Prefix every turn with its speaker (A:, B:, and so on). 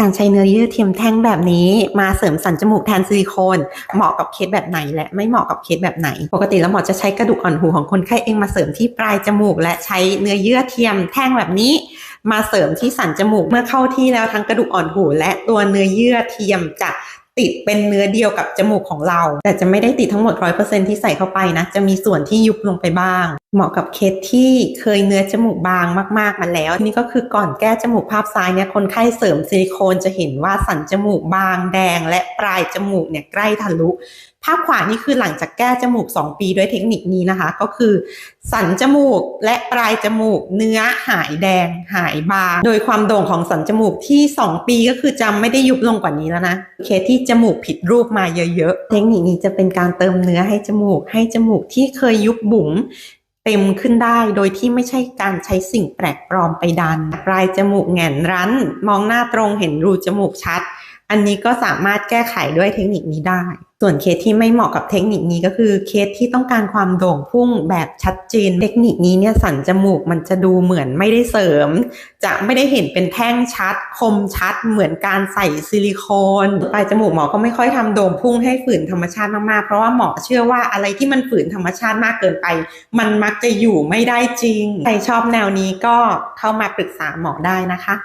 A: การใช้เนื้อเยื่อเทียมแท่งแบบนี้มาเสริมสันจมูกแทนซิลิโคน เหมาะกับเคสแบบไหนและไม่เหมาะกับเคสแบบไหน ปกติแล้วหมอจะใช้กระดูกอ่อนหูของคนไข้เองมาเสริมที่ปลายจมูก และใช้เนื้อเยื่อเทียมแท่งแบบนี้ มาเสริมที่สันจมูกเมื่อเข้าที่แล้วทั้งกระดูกอ่อนหู และตัวเนื้อเยื่อเทียมจะติดเป็นเนื้อเดียวกับจมูกของเรา แต่จะไม่ได้ติดทั้งหมด 100%ที่ใส่เข้าไปนะ จะมีส่วนที่ยุบลงไปบ้างเหมาะกับเคสที่เคยเนื้อจมูกบางมากๆมาแล้ว นี่ก็คือก่อนแก้จมูกภาพซ้ายเนี่ยคนไข้เสริมซิลิโคนจะเห็นว่าสันจมูกบางแดง และปลายจมูกเนี่ยใกล้ทะลุ ภาพขวานี่คือหลังจากแก้จมูก 2 ปีด้วยเทคนิคนี้นะคะ ก็คือ สันจมูกและปลายจมูก เนื้อหายแดง หายบาง โดยความโด่งของสันจมูกที่ 2 ปีก็คือจะไม่ได้ยุบลงกว่านี้แล้วนะเคสที่จมูกผิดรูปมาเยอะๆเทคนิคนี้จะเป็นการเติมเนื้อให้จมูก ให้จมูกที่เคยยุบบุ๋ม เต็มขึ้นได้โดยที่ไม่ใช่การใช้สิ่งแปลกปลอมไปดันปลายจมูกแหงนรั้น มองหน้าตรงเห็นรูจมูกชัด อันนี้ก็สามารถแก้ไขด้วยเทคนิคนี้ได้ ส่วนเคสที่ไม่เหมาะกับเทคนิคนี้ก็คือเคสที่ต้องการความโด่งพุ่งแบบชัดเจน เทคนิคนี้เนี่ยสันจมูกมันจะดูเหมือนไม่ได้เสริม จะไม่ได้เห็นเป็นแท่งชัด คมชัด เหมือนการใส่ซิลิโคนปลายจมูกหมอก็ไม่ค่อยทำโด่งพุ่งให้ฝืนธรรมชาติมากๆ เพราะว่าหมอเชื่อว่าอะไรที่มันฝืนธรรมชาติมากเกินไป มันมักจะอยู่ไม่ได้จริง ใครชอบแนวนี้ก็เข้ามาปรึกษาหมอได้นะคะ